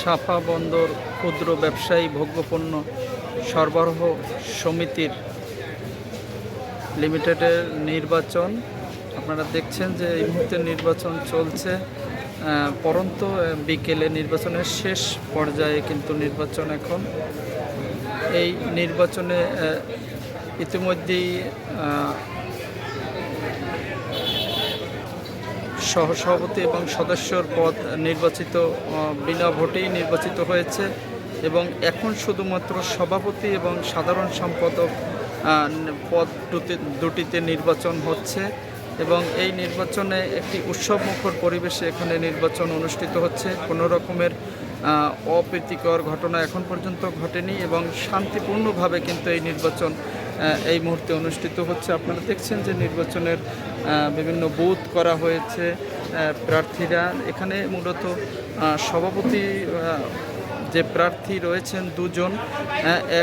সাফা বন্দর ক্ষুদ্র ব্যবসায়ী ভোগ্যপণ্য সরবরাহ সমিতির লিমিটেডের নির্বাচন। আপনারা দেখছেন যে এই মুহূর্তে নির্বাচন চলছে। পরন্ত বিকেলে নির্বাচনের শেষ পর্যায়ে কিন্তু নির্বাচন এখন। এই নির্বাচনে ইতিমধ্যেই সহসভাপতি এবং সদস্যর পদ নির্বাচিত বিনা ভোটেই নির্বাচিত হয়েছে এবং এখন শুধুমাত্র সভাপতি এবং সাধারণ সম্পাদক পদ দুটি- দুটিতে নির্বাচন হচ্ছে এবং এই নির্বাচনে একটি উৎসবমুখর পরিবেশে এখানে নির্বাচন অনুষ্ঠিত হচ্ছে। কোনো রকমের অপ্রীতিকর ঘটনা এখন পর্যন্ত ঘটেনি এবং শান্তিপূর্ণভাবে কিন্তু এই নির্বাচন এই মুহূর্তে অনুষ্ঠিত হচ্ছে। আপনারা দেখছেন যে নির্বাচনের বিভিন্ন বুথ করা হয়েছে প্রার্থীরা। এখানে মূলত সভাপতি যে প্রার্থী রয়েছেন দুজন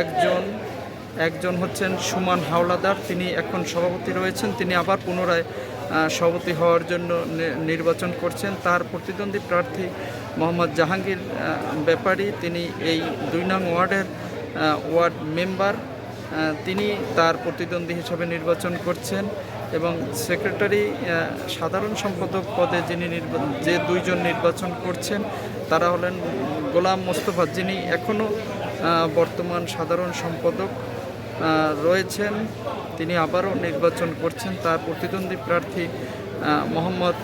একজন একজন হচ্ছেন সুমান হাওলাদার, তিনি এখন সভাপতি রয়েছেন। তিনি আবার পুনরায় সভাপতি হওয়ার জন্য নির্বাচন করছেন। তার প্রতিদ্বন্দ্বী প্রার্থী মোহাম্মদ জাহাঙ্গীর ব্যাপারী, তিনি এই দুই নং ওয়ার্ডের ওয়ার্ড মেম্বার। তিনি তার প্রতিদ্বন্দ্বী হিসাবে নির্বাচন করছেন এবং সেক্রেটারি সাধারণ সম্পাদক পদে যিনি যে দুইজন নির্বাচন করছেন, তারা হলেন গোলাম মোস্তফা। যিনি এখনও বর্তমান সাধারণ সম্পাদক রয়েছেন। তিনি আবারও নির্বাচন করছেন। তার প্রতিদ্বন্দ্বী প্রার্থী মোহাম্মদ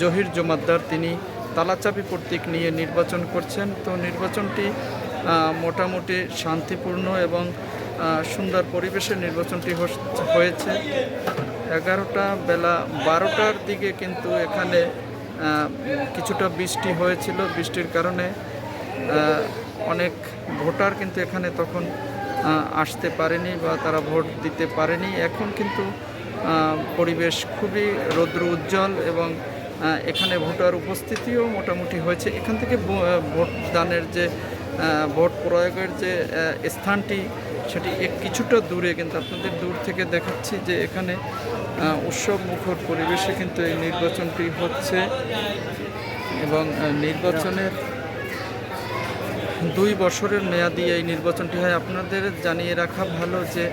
জহির জমাদ্দার। তিনি তালাচাপি কর্তৃক নিয়ে নির্বাচন করছেন। তো নির্বাচনটি মোটামুটি শান্তিপূর্ণ এবং সুন্দর পরিবেশে নির্বাচনটি হয়েছে। এগারোটা বেলা বারোটার দিকে কিন্তু এখানে কিছুটা বৃষ্টি হয়েছিল। বৃষ্টির কারণে অনেক ভোটার কিন্তু এখানে তখন আসতে পারেনি বা তারা ভোট দিতে পারেনি। এখন কিন্তু পরিবেশ খুবই রৌদ্র উজ্জ্বল এবং এখানে ভোটার উপস্থিতিও মোটামুটি হয়েছে। এখান থেকে ভো- আহ, ভোট দানের যে ভোট প্রয়োগের যে স্থানটি, সেটি কিছুটা দূরে, কিন্তু আপনাদের দূর থেকে দেখাচ্ছি যে এখানে উৎসব মুখর পরিবেশে কিন্তু এই নির্বাচনটি হচ্ছে এবং নির্বাচনের দুই বছরের মেয়াদি এই নির্বাচনটি হয়। আপনাদের জানিয়ে রাখা ভালো যে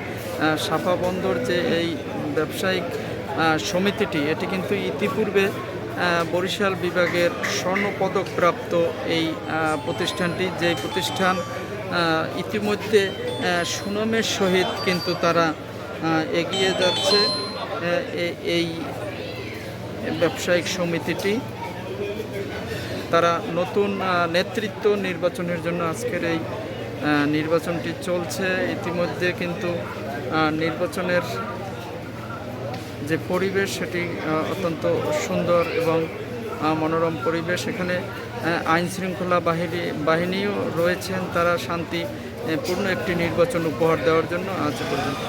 সাফা বন্দর যে এই ব্যবসায়িক সমিতিটি, এটি কিন্তু ইতিপূর্বে বরিশাল বিভাগের স্বর্ণপদকপ্রাপ্ত এই প্রতিষ্ঠানটি। যে প্রতিষ্ঠান ইতিমধ্যে সুনামের সহিত কিন্তু তারা এগিয়ে যাচ্ছে এই ব্যবসায়িক সমিতিটি। তারা নতুন নেতৃত্ব নির্বাচনের জন্য আজকের এই নির্বাচনটি চলছে। ইতিমধ্যে কিন্তু নির্বাচনের যে পরিবেশ সেটি অত্যন্ত সুন্দর এবং মনোরম পরিবেশ। এখানে আইন শৃঙ্খলা বাহিনী, বাহিনীও রয়েছেন। তারা শান্তি পূর্ণ একটি নির্বাচন উপহার দেওয়ার জন্য আজ পর্যন্ত।